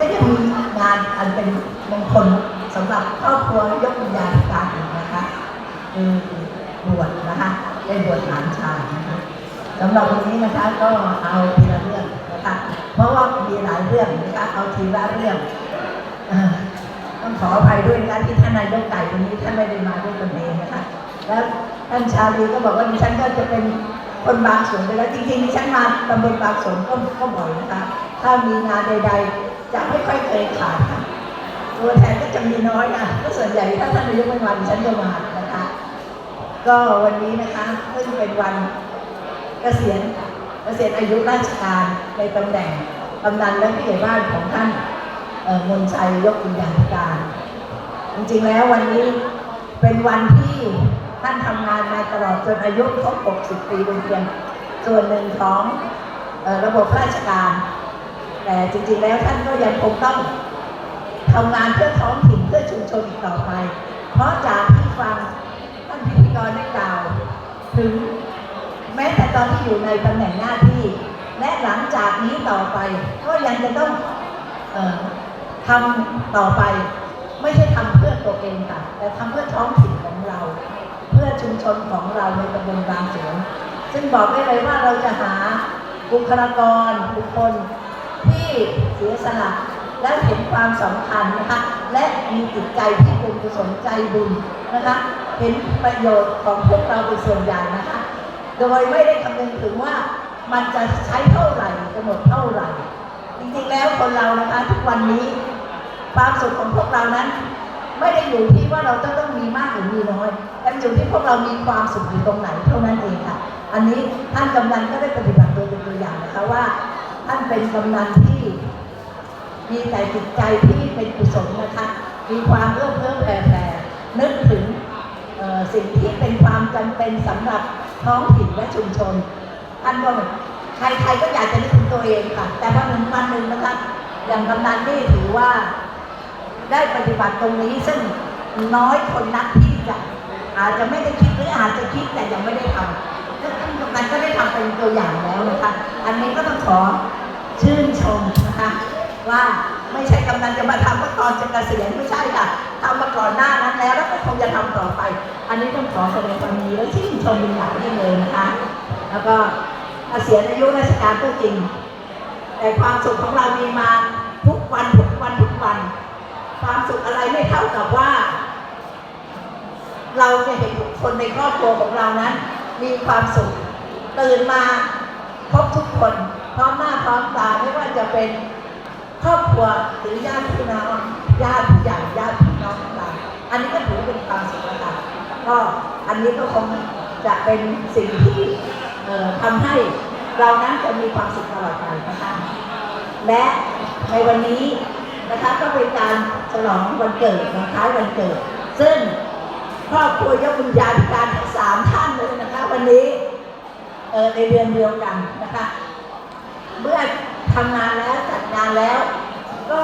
ก็ยังมีงานอันเป็นมงคลสำหรับครอบครัวยกวิญญาณการนะคะคือบวชนะคะได้บวชหลานชายนะคะสำหรับวันนี้นะคะก็เอาทีละเรื่องนะคะเพราะว่ามีหลายเรื่องนะคะเอาทีละเรื่องต้องขออภัยด้วยนะคะที่ท่านนายกไก่วันนี้ท่านไม่ได้มาด้วยตนเองนะคะแล้วท่านชาลีก็บอกว่าดิฉันก็จะเป็นคนบางส่วนไปแล้วจริงๆดิฉันมาตำบลบางส่วนก็ก็บ่อยนะคะถ้ามีงานใด ๆ จะไม่ค่อยเคยขาดค่ะตัวแทนก็จะมีน้อยนะก็ส่วนใหญ่ถ้าท่านนายกไม่มาดิฉันจะมานะคะ ก็วันนี้นะคะซึ่งเป็นวันเกษียณเกษียณอายุราชการในตำแหน่งกำนันและผู้ใหญ่บ้านของท่านมนชัยยกวิญญาธิการ จริงๆแล้ววันนี้เป็นวันที่ท่านทำงานมาตลอดจนอายุครบ 60 ปีเป็นเพียงส่วนหนึ่งของระบบราชการ แต่จริงๆแล้วท่านก็ยังคงต้องทำงานเพื่อท้องถิ่นเพื่อชุมชนอีกต่อไป เพราะจากที่ฟังท่านพิธีกรได้กล่าว ถึงแม้แต่ตอนที่อยู่ในตำแหน่งหน้าที่ และหลังจากนี้ต่อไป ก็ยังจะต้องออทำต่อไป ไม่ใช่ทำเพื่อตัวเองค่ะ แต่ทำเพื่อท้องถิ่นของเรา เพื่อชุมชนของเราในตำบลบางสวนซึ่งบอกได้เลยว่าเราจะหาบุคลากรบุคคล เสียสละและเห็นความสำคัญนะคะ และมีจิตใจที่เป็นกุศลใจบุญนะคะ เห็นประโยชน์ของพวกเราเป็นส่วนใหญ่นะคะ โดยไม่ได้คำนึงถึงว่ามันจะใช้เท่าไหร่จะหมดเท่าไหร่ จริงๆแล้วคนเรานะคะทุกวันนี้ความสุขของพวกเรานั้น ไม่ได้อยู่ที่ว่าเราจะต้องมีมากหรือมีน้อย แต่อยู่ที่พวกเรามีความสุขอยู่ตรงไหนเท่านั้นเองค่ะ อันนี้ท่านกำนันก็ได้ปฏิบัติตัวเป็นตัวอย่างนะคะว่า ท่านเป็นกำนันที่ มีแต่จิตใจที่เป็นกุศลนะคะ มีความเอื้อเฟื้อแผ่แผ่นึกถึงสิ่งที่เป็นความจำเป็นสำหรับท้องถิ่นและชุมชนท่านก็ใครๆก็อยากจะนึกถึงตัวเองค่ะ แต่วันหนึ่งวันหนึ่งนะคะอย่างกำนันนี่ถือว่าได้ปฏิบัติตรงนี้ซึ่งน้อยคนนักที่จะอาจจะไม่ได้คิดหรืออาจจะคิดแต่ยังไม่ได้ทำแล้วท่านกำนันก็ได้ทำเป็นตัวอย่างแล้วนะคะ อันนี้ก็ต้องขอชื่นชมนะคะ ว่าไม่ใช่กำนันจะมาทำเมื่อก่อนจะเกษียณไม่ใช่ค่ะทำมาก่อนหน้านั้นแล้วแล้วก็คงจะทำต่อไป อันนี้ต้องขอแสดงความยินดีและชื่นชมเป็นอย่างยิ่งเลยนะคะแล้วก็เกษียณอายุราชการก็จริง แต่ความสุขของเรามีมาทุกวันทุกวันทุกวัน ความสุขอะไรไม่เท่ากับว่า เราจะเห็นคนในครอบครัวของเรานั้น มีความสุขตื่นมาพบทุกคนพร้อมหน้าพร้อมตาไม่ว่าจะเป็น ครอบครัวหรือญาติพี่น้องญาติผู้ใหญ่ญาติพี่น้องต่างๆอันนี้ก็ถือว่าเป็นความสุขแล้วค่ะก็อันนี้ก็คงจะเป็นสิ่งที่เอ่อทำให้เรานั้นจะมีความสุขตลอดไปนะคะและในวันนี้นะคะก็เป็นการฉลองวันเกิดวันคล้ายวันเกิด ซึ่งครอบครัวยกวิญญาณการทั้งสามท่านเลยนะคะ วันนี้ในเดือนเดียวกันนะคะ เมื่อทำงานแล้ว แล้ว ก็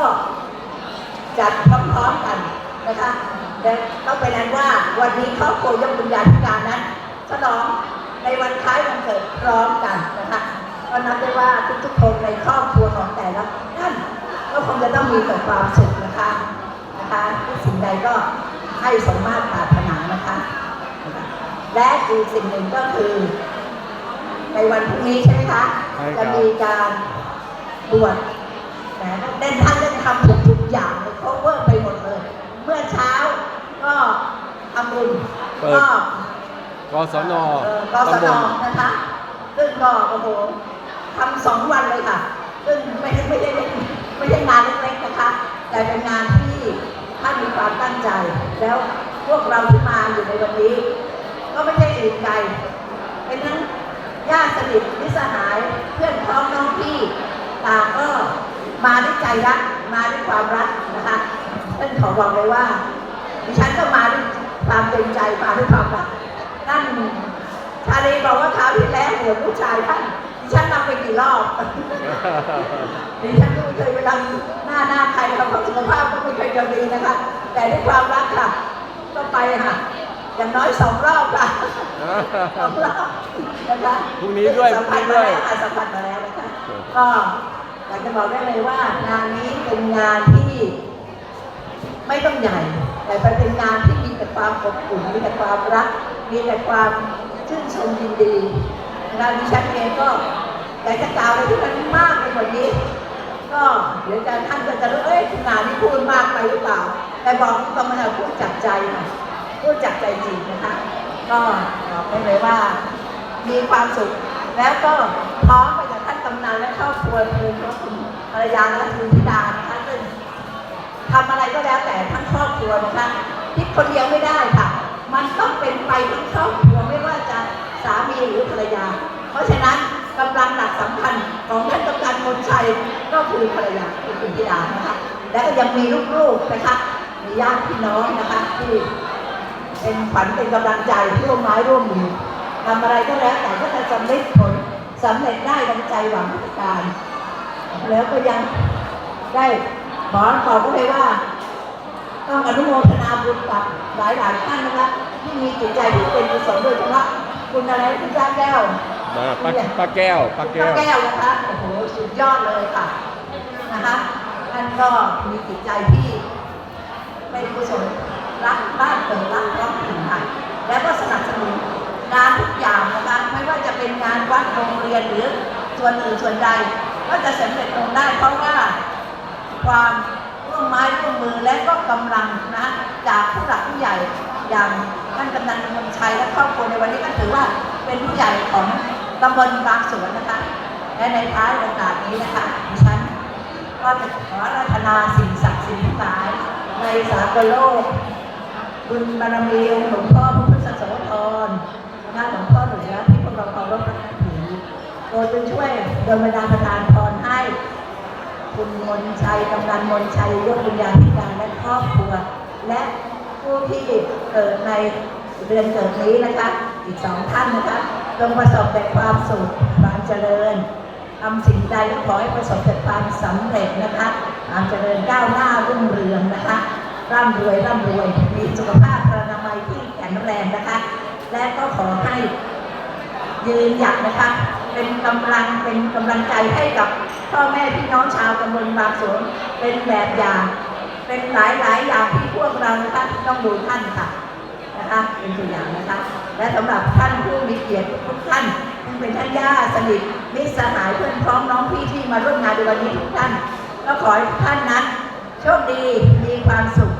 จัดพร้อมๆกันนะคะและก็เป็นนั้นว่าวันนี้ครอบครัวยกวิญญาณการนั้นฉลองในวันคล้ายวันเกิดพร้อมกันนะคะก็นับได้ว่าทุกๆคนในครอบครัวของแต่ละท่านก็คงจะต้องมีแต่ความสุขนะคะนะคะที่สิ่งใดก็ให้สมมาตรปรารถนานะคะนะคะ และอีกสิ่งหนึ่งก็คือ ในวันพรุ่งนี้ใช่ไหมคะใช่ครับจะมีการบวช แต่เด่นท่านเล่นทำทุกทุกๆอย่างเลย cover ไปหมดเลย เมื่อเช้าก็ทำบุญเปิด ก็กศนเอ่อกศตำบนลนะคะซึ่งก็โอ้โหทำสองวันเลยค่ะ ซึ่งไม่ได้ไม่ได้ไม่ใช่งานเล็กๆนะคะ แต่เป็นงานที่ท่านมีความตั้งใจ แล้วพวกเราที่มาอยู่ในวันนี้ ก็ไม่ใช่อื่นไกลเป็นทั้งญาติสนิทมิตรสหายเพื่อนพ้องน้องพี่ต่างก็ มาด้วยใจรักมาด้วยความรักนะคะท่านขอบอกเลยว่าดิฉันก็มาด้วยความเต็มใจมาด้วยความรักท่านชาลีบอกว่าคราวที่แล้วหัวลูกชายท่านดิฉันนำไปกี่รอบดิฉันก็ไม่เคยไปทำหน้าหน้าใครทำสุขภาพก็ไม่เคยจะดีนะคะ แต่ด้วยความรักค่ะ ก็ไปค่ะอย่างน้อยสองรอบค่ะสองรอบนะคะพรุ่งนี้ด้วยสัมผัสพรุ่งนี้ด้วยมาแล้วค่ะสัมผัสมาแล้วนะคะก็ อยากจะบอกได้เลยว่างานนี้เป็นงานที่ไม่ต้องใหญ่ แต่เป็นงานที่มีแต่ความอบอุ่นมีแต่ความรัก มีแต่ความชื่นชมยินดีนะคะดิฉันเองก็อยากจะกล่าวอะไรที่มันมากไปกว่านี้ ก็เดี๋ยวจะท่านก็จะรู้เอ้ยงานนี้พูดมากไปหรือเปล่า แต่บอกตรงๆมาพูดจากใจค่ะพูดจากใจจริงนะคะ ก็บอกได้เลยว่ามีความสุขแล้วก็พร้อมไป กำนันและครอบครัวคือพระคุณภรรยาและคุณธิดานะคะซึ่งทำอะไรก็แล้วแต่ทั้งครอบครัวนะคะคิดคนเดียวไม่ได้ค่ะ มันต้องเป็นไปทั้งครอบครัวไม่ว่าจะสามีหรือภรรยา เพราะฉะนั้นกำลังหลักสำคัญของท่านกำนันมนชัยก็คือภรรยาคือคุณธิดานะคะและก็ยังมีลูกๆนะคะมีญาติพี่น้องนะคะที่เป็นขวัญเป็นกำลังใจร่วมไม้ร่วมมือทำอะไรก็แล้วแต่ก็จะสำเร็จผล สำเร็จได้ดังใจหวังทุกประการ แล้วก็ยังได้ขอขอบก็เลยว่า ต้องอนุโมทนาบุญกับหลายหลายๆท่านนะคะที่มีจิตใจที่เป็นกุศลโดยเฉพาะคุณอะไรคุณจ้าแก้วมาป้าป้าแก้วป้าแก้ป้าวแก้วนะคะโอ้โหสุดยอดเลยค่ะนะคะท่านก็มีจิตใจที่เป็นกุศลรักบ้านเกิดรักท้องถิ่นค่ะแล้วก็สนับสนุน งานทุกอย่างนะคะไม่ว่าจะเป็นงานวัดโรงเรียนหรือส่วนอื่นส่วนใด ก็จะสำเร็จลงได้เพราะว่า ความร่วมไม้ร่วมมือและก็กำลังนะจากผู้หลักผู้ใหญ่อย่างท่านกำนันมนชัยและครอบครัวในวันนี้ก็ถือว่าเป็นผู้ใหญ่ของตำบลบางสวนนะคะ และในท้ายโอกาสนี้นะคะดิฉันก็จะขอราธนาสิ่งศักดิ์สิทธิ์ทั้งหลายในสากลโลกบุญบารมีองค์หลวงพ่อ โปรดจงช่วยโดยบันดาประทานพรให้ คุณมนชัยกำนันมนชัยยกวิญญาธิการและครอบครัว และผู้ที่เกิดในเดือนเกิดนี้นะคะ อีกสองท่านนะคะจงประสบแต่ความสุขความเจริญทำสิ่งใดก็ขอให้ประสบแต่ความสำเร็จนะคะความเจริญก้าวหน้ารุ่งเรืองนะคะร่ำรวยร่ำรวย มีสุขภาพพนามัยที่แข็งแรงนะคะ และก็ขอให้ยืนหยัดนะคะ เป็นกำลังเป็นกำลังใจให้กับพ่อแม่พี่น้องชาวตำบลบางสวนเป็นแบบอย่าง เป็นหลายหลายอย่างที่พวกเรานะคะต้องดูท่านค่ะนะคะเป็นตัวอย่างนะคะ และสำหรับท่านผู้มีเกียรติทุกท่านซึ่งเป็นท่านญาสนิทมิตรสหายเพื่อนพ้องน้องพี่ที่มาร่วมงานในวันนี้ทุกท่าน ก็ขอให้ท่านนั้นโชคดีมีความสุข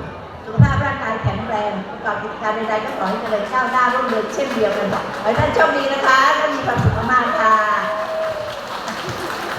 รงประกอบกิจการใดๆก็ขอให้เจริญก้าวหน้ารุ่งเรืองเช่นเดียวกันขอให้ท่านโชคดีนะคะท่านมีความสุขมากๆค่ะ